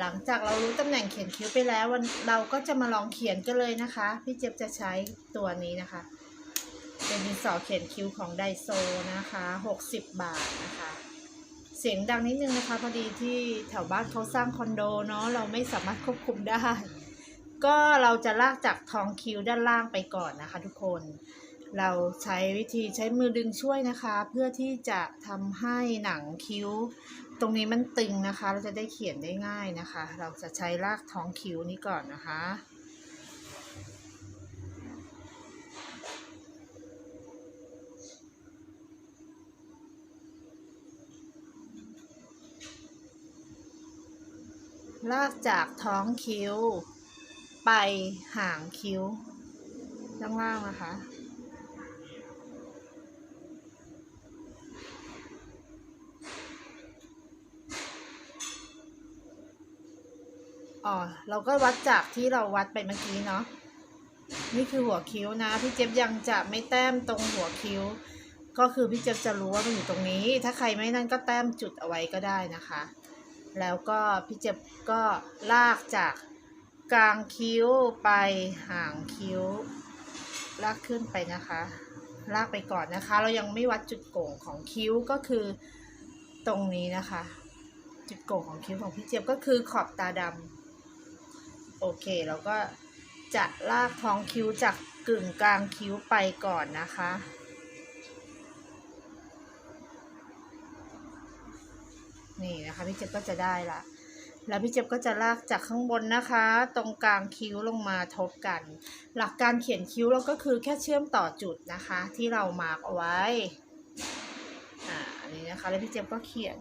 หลังจากเรารู้ตำแหน่งเขียนคิ้วไปแล้ววันเราก็จะมาลองเขียนกันเลยนะคะ พี่เจี๊ยบจะใช้ตัวนี้นะคะ เป็นดินสอเขียนคิ้วของไดโซนะคะ60 บาทนะคะ เสียงดังนิดนึงนะคะพอดีที่แถวบ้านเขาสร้างคอนโดเนาะเราไม่สามารถควบคุมได้ ก็เราจะลากจากท้องคิ้วด้านล่างไปก่อนนะคะ ทุกคน เราใช้วิธีใช้มือดึงช่วยนะคะ เพื่อที่จะทำให้หนังคิ้ว ตรงนี้มันตึงนะคะ เราจะได้เขียนได้ง่ายนะคะ เราจะใช้ลากท้องคิ้วนี้ก่อนนะคะลากจากท้องคิ้ว ไปหางคิ้วด้านล่างนะคะ อ๋อเราก็วัดจากที่เราวัดไปเมื่อกี้เนาะนี่คือหัวคิ้วนะพี่เจ็บยังจะไม่แต้มตรงหัวคิ้ว ก็คือพี่เจ็บจะรู้ว่ามันอยู่ตรงนี้ ถ้าใครไม่นั่นก็แต้มจุดเอาไว้ก็ได้นะคะ แล้วก็พี่เจ็บก็ลากจากกลางคิ้วไปหางคิ้ว ลากขึ้นไปนะคะ ลากไปก่อนนะคะ เรายังไม่วัดจุดโก่งของคิ้วก็คือตรงนี้นะคะ จุดโก่งของคิ้วของพี่เจี๊ยบก็คือขอบตาดำ โอเคเราก็จะลากท้องคิ้วจากกึ่งกลางคิ้วไปก่อนนะคะ นี่นะคะพี่เจี๊ยบก็จะได้ละแล้วพี่เจี๊ยบก็จะลากจากข้างบนนะคะ ตรงกลางคิ้วลงมาทบกัน หลักการเขียนคิ้วเราก็คือแค่เชื่อมต่อจุดนะคะ ที่เรามาร์กเอาไว้อ่าอันนี้นะคะ แล้วพี่เจี๊ยบก็เขียน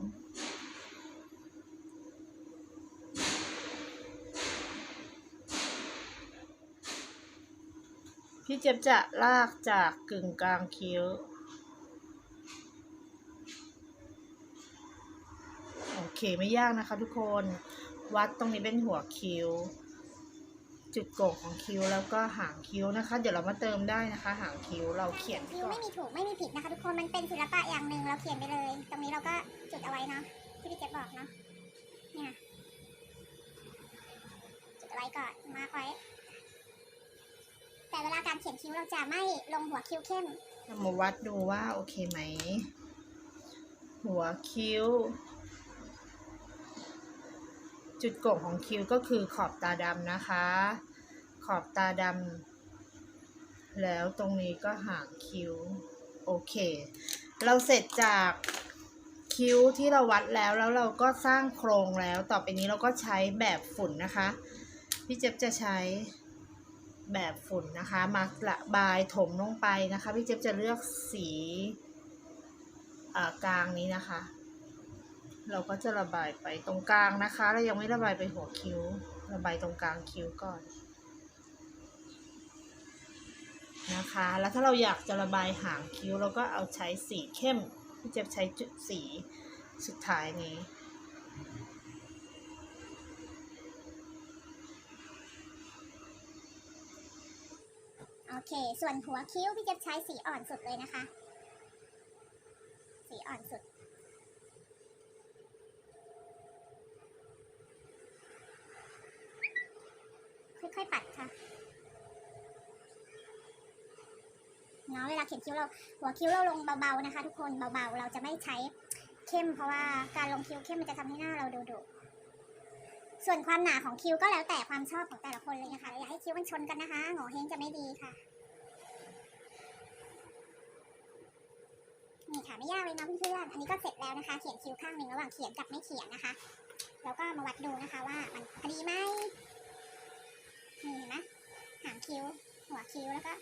พี่เจี๊ยบจะลากจากกึ่งกลางคิ้ว โอเคไม่ยากนะคะทุกคน วัดตรงนี้เป็นหัวคิ้ว จุดโก่งของคิ้วแล้วก็หางคิ้วนะคะ เดี๋ยวเรามาเติมได้นะคะ หางคิ้วเราเขียนคิ้วก่อไม่น มีถูกไม่มีผิดนะคะทุกคนมันเป็นศิลปะอย่างหนึ่งเราเขียนไปเลย ตรงนี้เราก็จุดเอาไว้เนาะที่พี่เจ๊บอกเนาะเนี่ยจุดเอาไว้ก่อนมาร์คไว้ แต่เวลาการเขียนคิ้วเราจะไม่ลงหัวคิ้วเข้มเรามาวัดดูว่าโอเคไหม หัวคิ้ว จุดโก่งของคิ้วก็คือขอบตาดำนะคะ ขอบตาดำแล้วตรงนี้ก็หางคิ้ว โอเค เราเสร็จจากคิ้วที่เราวัดแล้วแล้วเราก็สร้างโครงแล้ว ต่อไปนี้เราก็ใช้แบบฝุ่นนะคะ พี่เจ็บจะใช้ แบบฝุ่นนะคะ มาระบายถมลงไปนะคะ พี่เจ็บจะเลือกสีกลางนี้นะคะ เราก็จะระบายไปตรงกลางนะคะ เรายังไม่ระบายไปหัวคิ้ว ระบายตรงกลางคิ้วก่อนนะคะ แล้วถ้าเราอยากจะระบายหางคิ้วเราก็เอาใช้สีเข้มพี่เจ็บใช้จุดสีสุดท้ายนี้ โอเค ส่วนหัวคิ้วพี่จ๊ใช้สีอ่อนสุดเลยนะคะ สีอ่อนสุด ค่อยๆปัดค่ะเนาะเวลาเขียนคิ้วเรา หัวคิ้วเราลงเบาๆนะคะ ทุกคนเบาๆ เราจะไม่ใช้เข้มเพราะว่าการลงคิ้วเข้มมันจะทำให้หน้าเราดูดุ ส่วนความหนาของคิ้วก็แล้วแต่ความชอบของแต่ละคนเลยนะคะอย่าให้คิ้วมันชนกันนะคะโง่เฮงจะไม่ดีค่ะ นี่ค่ะไม่ยากเลยนะเพื่อนๆอันนี้ก็เสร็จแล้วนะคะ เขียนคิ้วข้างหนึ่งระหว่างเขียนกับไม่เขียนนะคะ แล้วก็มาวัดดูนะคะว่ามันพอดีไหมนี่เห็นไหมหางคิ้ว หัวคิ้วแล้วก็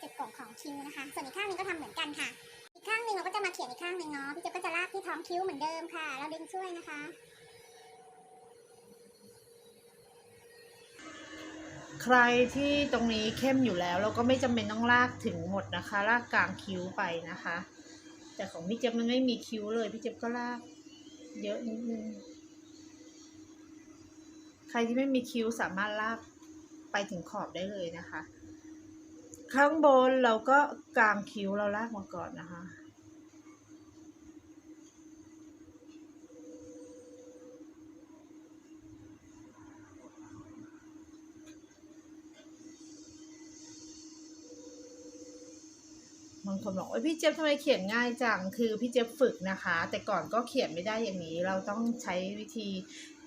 จุดโก่งของคิ้วนะคะ ส่วนอีกข้างนึงก็ทำเหมือนกันค่ะ อีกข้างหนึ่งเราก็จะมาเขียนอีกข้างหนึ่งเนาะพี่เจ๊ก็จะลากที่ท้องคิ้วเหมือนเดิมค่ะเราดึงช่วยนะคะ ใครที่ตรงนี้เข้มอยู่แล้ว เราก็ไม่จำเป็นต้องลากถึงหมดนะคะ ลากกลางคิ้วไปนะคะ แต่ของพี่เจ็บมันไม่มีคิ้วเลย พี่เจ็บก็ลากเยอะนิดนึงใครที่ไม่มีคิ้วสามารถลากไปถึงขอบได้เลยนะคะ ข้างบนเราก็กลางคิ้วเราลากมาก่อนนะคะางคนบอกว่าพี่เจี๊ยบทำไมเขียนง่ายจัง คือพี่เจี๊ยบฝึกนะคะ แต่ก่อนก็เขียนไม่ได้อย่างนี้ เราต้องใช้วิธี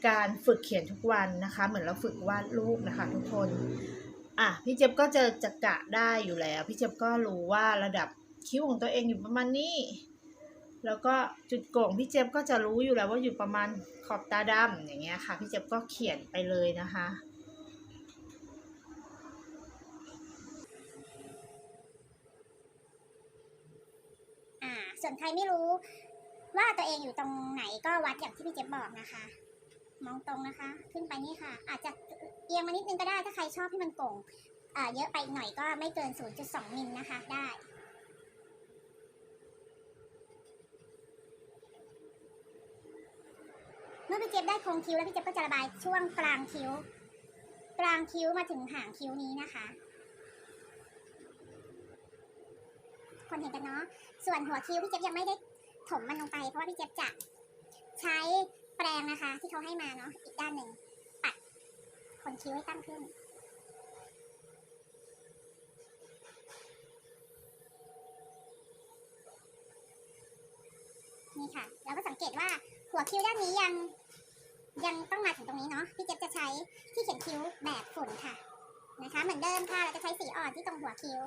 การฝึกเขียนทุกวันนะคะ เหมือนเราฝึกวาดรูปนะคะ ทุกคน อะพี่เจี๊ยบก็จะจะกะได้อยู่แล้ว พี่เจี๊ยบก็รู้ว่าระดับคิ้วของตัวเองอยู่ประมาณนี้ แล้วก็จุดโก่งพี่เจี๊ยบก็จะรู้อยู่แล้วว่าอยู่ประมาณขอบตาดำอย่างเงี้ยค่ะ พี่เจี๊ยบก็เขียนไปเลยนะคะ อ่า ส่วนใครไม่รู้ ว่าตัวเองอยู่ตรงไหนก็วัดอย่างที่พี่เจ๊บบอกนะคะ มองตรงนะคะ ขึ้นไปนี่ค่ะ อาจจะเอียงมานิดนึงก็ได้ถ้าใครชอบให้มันโก่งเยอะไปหน่อยก็ไม่เกิน 0.2 มิลนะคะ ได้เมื่อพี่เจี๊ยบได้โครงคิ้วแล้วพี่เจี๊ยบก็จะระบายช่วงกลางคิ้ว กลางคิ้วมาถึงหางคิ้วนี้นะคะ คนเห็นกันเนาะ ส่วนหัวคิ้วพี่เจี๊ยบยังไม่ได้ถมมันลงไป เพราะว่าพี่เจี๊ยบจะใช้แปรงนะคะ ที่เขาให้มาเนาะอีกด้านหนึ่งปัดขนคิ้วให้ตั้งขึ้นนี่ค่ะแล้วก็สังเกตว่าหัวคิ้วด้านนี้ยังยังต้องมาถึงตรงนี้เนาะพี่เจี๊ยบจะใช้ที่เขียนคิ้วแบบฝุ่นค่ะนะคะ เหมือนเดิมค่ะเราจะใช้สีอ่อนที่ตรงหัวคิ้ว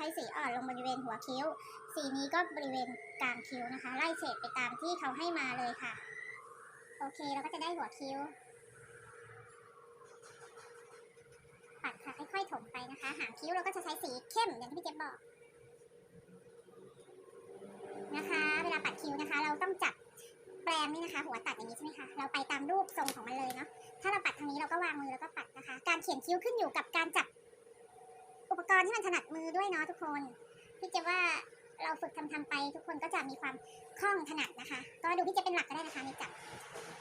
ช้สีอ่อนลงบริเวณหัวคิ้ว สีนี้ก็บริเวณกลางคิ้วนะคะ ไล่เฉดไปตามที่เขาให้มาเลยค่ะ โอเคเราก็จะได้หัวคิ้ว ปัดค่ะค่อยๆถมไปนะคะ หางคิ้วเราก็จะใช้สีเข้มอย่างที่พี่เจ๊บบอกนะคะ เวลาปัดคิ้วนะคะ เราต้องจับแปรงนี่นะคะ หัวตัดอย่างนี้ใช่ไหมคะ เราไปตามรูปทรงของมันเลยเนาะ ถ้าเราปัดทางนี้เราก็วางมือแล้วก็ปัดนะคะ การเขียนคิ้วขึ้นอยู่กับการจับ กรณ์ที่มันถนัดมือด้วยเนาะทุกคนพี่เจว่าเราฝึกทำทำๆไป ทุกคนก็จะมีความคล่องถนัดนะคะ ก็ดูพี่เจเป็นหลักก็ได้นะคะในจับ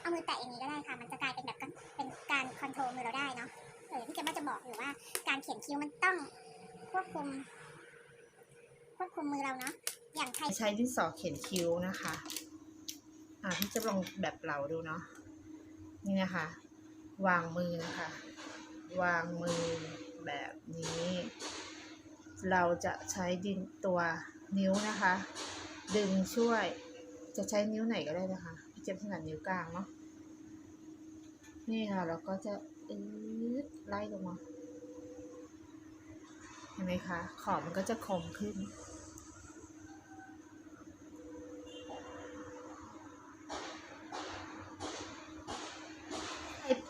เอามือแตะอย่างนี้ก็ได้ค่ะ มันจะกลายเป็นแบบเป็นการคอนโทรลมือเราได้เนาะเออพี่เจว่าจะบอกอยู่ว่าการเขียนคิ้วมันต้องควบคุม ควบคุมมือเราเนาะอย่างใครใช้ดินสอเขียนคิ้วนะคะ อ่าพี่จะลองแบบเราดูเนาะนี่นะคะ วางมือนะคะ วางมือแบบนี้ เราจะใช้ดินตัวนิ้วนะคะ ดึงช่วย จะใช้นิ้วไหนก็ได้นะคะพี่เจ็บถนัดนิ้วกลางเนาะนี่ค่ะเราก็จะอืดไล่ลงมาเห็นไหมคะขอบมันก็จะคมขึ้น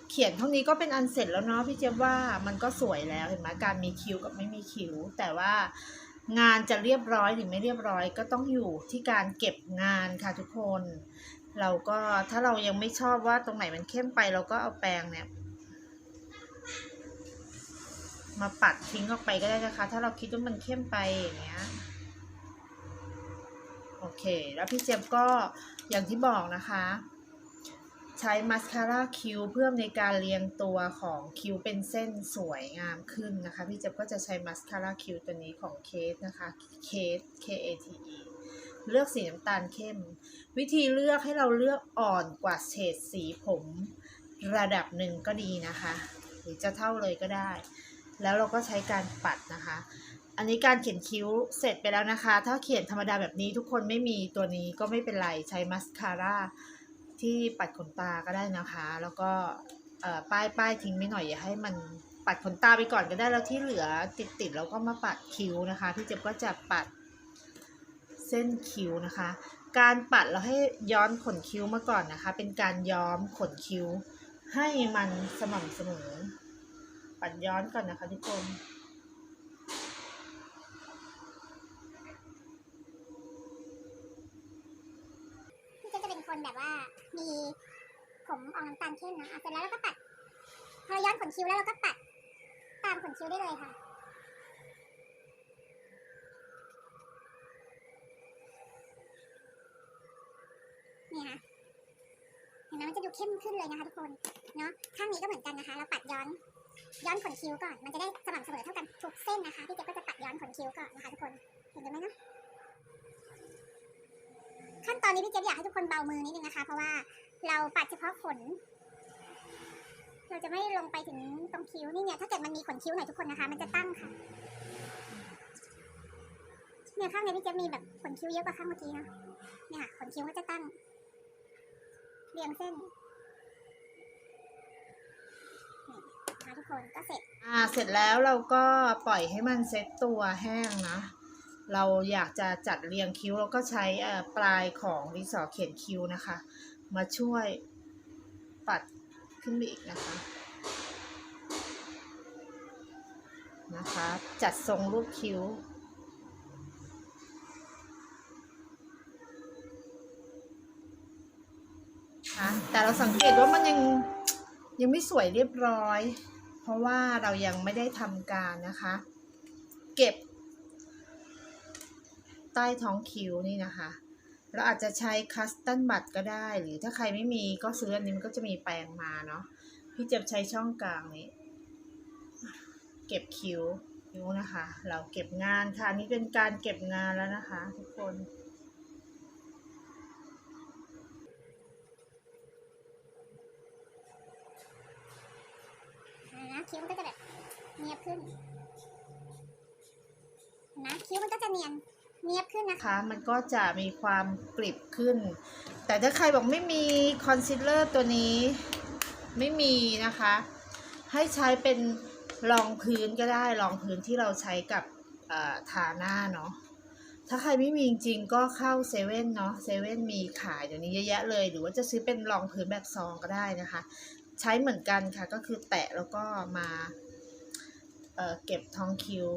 เขียนเท่านี้ก็เป็นอันเสร็จแล้วเนาะพี่เจี๊ยบว่ามันก็สวยแล้วเห็นไหมการมีคิ้วกับไม่มีคิ้ว แต่ว่างานจะเรียบร้อยหรือไม่เรียบร้อยก็ต้องอยู่ที่การเก็บงานค่ะทุกคน เราก็ถ้าเรายังไม่ชอบว่าตรงไหนมันเข้มไปเราก็เอาแปรงเนี่ย มาปัดทิ้งออกไปก็ได้นะคะ ถ้าเราคิดว่ามันเข้มไปอย่างเงี้ยโอเค แล้วพี่เจี๊ยบก็อย่างที่บอกนะคะ ใช้มาสคาร่าคิ้วเพื่อในการเรียงตัวของคิ้วเป็นเส้นสวยงามขึ้นนะคะ พี่เจี๊ยบก็จะใช้มาสคาร่าคิ้วตัวนี้ของเคสนะคะเคส K A T E เลือกสีน้ำตาลเข้ม วิธีเลือกให้เราเลือกอ่อนกว่าเฉดสีผมระดับหนึ่งก็ดีนะคะ หรือจะเท่าเลยก็ได้ แล้วเราก็ใช้การปัดนะคะ อันนี้การเขียนคิ้วเสร็จไปแล้วนะคะ ถ้าเขียนธรรมดาแบบนี้ทุกคนไม่มีตัวนี้ก็ไม่เป็นไรใช้มาสคาร่า ที่ปัดขนตาก็ได้นะคะ แล้วก็ป้ายป้ายทิ้งไม่หน่อยอย่าให้มันปัดขนตาไปก่อนก็ได้แล้วที่เหลือติดติดๆเราก็มาปัดคิ้วนะคะพี่เจ็บก็จะปัดเส้นคิ้วนะคะ การปัดเราให้ย้อนขนคิ้วมาก่อนนะคะ เป็นการย้อมขนคิ้วให้มันสม่ำเสมอ ปัดย้อนก่อนนะคะทุกคน พี่เจะจะเป็น คนแบบว่ามีผมออกน้ำตาลเข้มนะอะเสร็จแล้วเราก็ปัด พอย้อนขนคิ้วแล้วเราก็ปัด ตามขนคิ้วได้เลยค่ะนี่นะเห็นไหมมันจะดูเข้มขึ้นเลยนะคะทุกคน เนาะข้างนี้ก็เหมือนกันนะคะ เราปัดย้อน ย้อนขนคิ้วก่อน มันจะได้สม่ำเสมอเท่ากันทุกเส้นนะคะ พี่เจ๊ก็จะปัดย้อนขนคิ้วก่อนนะคะทุกคน เห็นไหมเนาะ ขั้นตอนนี้พี่เจ๊ยบอยากให้ทุกคนเบามือนิดนึงนะคะ เพราะว่าเราปัดเฉพาะขน เราจะไม่ลงไปถึงตรงคิ้วนี่เนี่ย ถ้าเกิดมันมีขนคิ้วหน่อยทุกคนนะคะ มันจะตั้งค่ะ เนี่ยข้างในพี่เจะมีแบบขนคิ้วเยอะกว่าข้างเมื่อกี้นะเนี่ยค่ะขนคิ้วก็จะตั้ง เรียงเส้นนี่นะคะทุกคนก็เสร็จ อ่า เสร็จแล้วเราก็ปล่อยให้มันเซ็ตตัวแห้งนะ เราอยากจะจัดเรียงคิ้วเราก็ใช้ปลายของดินสอเขียนคิ้วนะคะ มาช่วยปัดขึ้นไปอีกนะคะนะคะ จัดทรงรูปคิ้วค่ะแต่เราสังเกตว่ามันยังยังไม่สวยเรียบร้อย เพราะว่าเรายังไม่ได้ทำการนะคะ เก็บ ใต้ท้องคิ้วนี่นะคะ เราอาจจะใช้คัสตันบัตก็ได้ หรือถ้าใครไม่มีก็ซื้ออันนี้มันก็จะมีแปรงมาเนาะ พี่เจ็บใช้ช่องกลางนี้ เก็บคิ้วคิ้วนะคะ เราเก็บงานค่ะนนี่เป็นการเก็บงานแล้วนะคะ ทุกคนนะคิ้วมันก็จะแบบเนียบขึ้นนะคิ้วมันก็จะเนียน เนียบขึ้นนะคะ มันก็จะมีความกริบขึ้น แต่ถ้าใครบอกไม่มีคอนซีลเลอร์ตัวนี้ไม่มีนะคะ ให้ใช้เป็นรองพื้นก็ได้รองพื้นที่เราใช้กับทาหน้าเนาะถ้าใครไม่มีจริงๆก็เข้าเซเว่นเนาะเซเว่นมีขายเดี๋ยวนี้เยอะแยะเลย หรือว่าจะซื้อเป็นรองพื้นแบบซองก็ได้นะคะ ใช้เหมือนกันค่ะก็คือแตะแล้วก็มาเเก็บท้องคิ้ว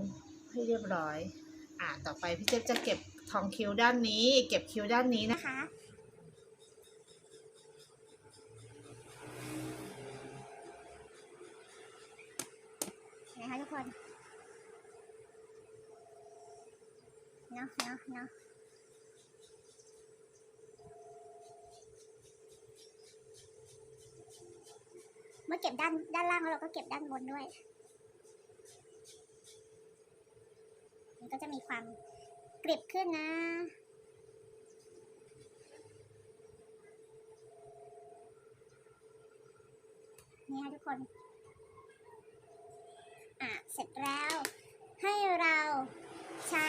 ให้เรียบร้อย อ่าต่อไปพี่เจ๊จะเก็บทองคิ้วด้านนี้ เก็บคิ้วด้านนี้นะคะ นะคะทุกคนเนาะเนาะเนาะเมื่อเก็บด้านด้านล่างแล้วเราก็เก็บด้านบนด้วย ก็จะมีความกริบขึ้นนะ นี่ค่ะทุกคน อะ เสร็จแล้ว ให้เราใช้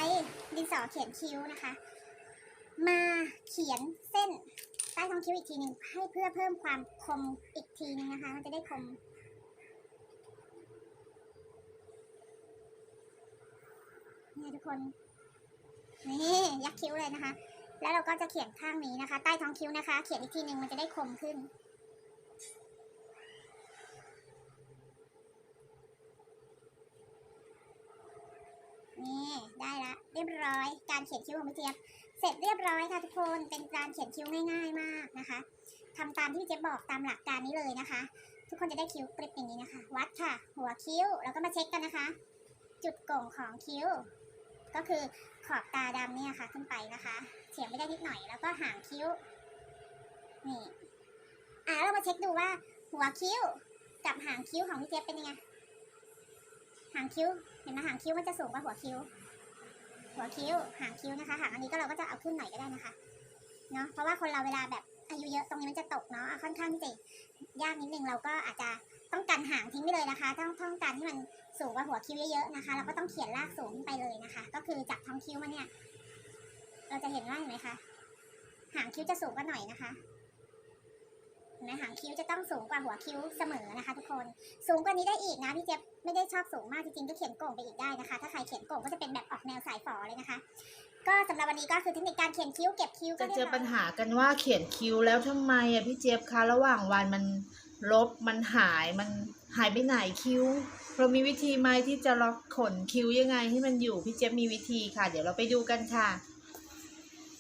ดินสอเขียนคิ้วนะคะ มาเขียนเส้นใต้ท้องคิ้วอีกทีหนึ่งให้เพื่อเพิ่มความคมอีกทีนึงนะคะ มันจะได้คม นี่ทุกคน นี่ยักคิ้วเลยนะคะ แล้วเราก็จะเขียนข้างนี้นะคะ ใต้ท้องคิ้วนะคะ เขียนอีกทีหนึ่งมันจะได้คมขึ้น นี่ได้ละเรียบร้อย การเขียนคิ้วของพี่เจี๊ยบเสร็จเรียบร้อยค่ะทุกคนเป็นการเขียนคิ้วง่าย ๆ มากนะคะทำตามที่พี่เจี๊ยบบอกตามหลักการนี้เลยนะคะ ทุกคนจะได้คิ้วกริบอย่างนี้นะคะ วัดค่ะ หัวคิ้วแล้วก็มาเช็คกันนะคะจุดโก่งของคิ้ว ก็คือขอบตาดำเนี่ยค่ะ ขึ้นไปนะคะเฉียงไม่ได้นิดหน่อย แล้วก็หางคิ้ว นี่ อะแล้วเรามาเช็คดูว่า หัวคิ้วกับหางคิ้วของพี่เจี๊ยบเป็นยังไง หางคิ้ว เห็นไหมหางคิ้วมันจะสูงกว่าหัวคิ้ว หัวคิ้ว หางคิ้วนะคะ หางอันนี้ก็เราก็จะเอาขึ้นหน่อยก็ได้นะคะ เนาะเพราะว่าคนเราเวลาแบบ อายุเยอะตรงนี้มันจะตกเนาะค่อนข้างที่จะยากนิดนึงเราก็อาจจะต้องกันหางทิ้งไปเลยนะคะ ต้องต้องการที่มันสูงกว่าหัวคิ้วเยอะๆนะคะเราก็ต้องเขียนลากสูงขึ้นไปเลยนะคะ ก็คือจากท้องคิ้วมาเนี่ยเราจะเห็นว่าเห็นไหมคะหางคิ้วจะสูงกว่าหน่อยนะคะเห็นไหมหางคิ้วจะต้องสูงกว่าหัวคิ้วเสมอนะคะ ทุกคน สูงกว่านี้ได้อีกนะพี่เจ๊ไม่ได้ชอบสูงมากจริงๆก็เขียนโก่งไปอีกได้นะคะ ถ้าใครเขียนโก่งก็จะเป็นแบบออกแนวสายฝอเลยนะคะ ก็สำหรับวันนี้ก็คือเทคนิคการเขียนคิ้วเก็บคิ้วก็จะเรียบเจร้ออยปัญหากันว่าเขียนคิ้วแล้วทำไมอะพี่เจี๊ยบคะระหว่างวันมันลบมันหายมันหายไปไหนคิ้ว เรามีวิธีไหมที่จะล็อกขนคิ้วยังไงให้มันอยู่พี่เจี๊ยบมีวิธีค่ะ เดี๋ยวเราไปดูกันค่ะ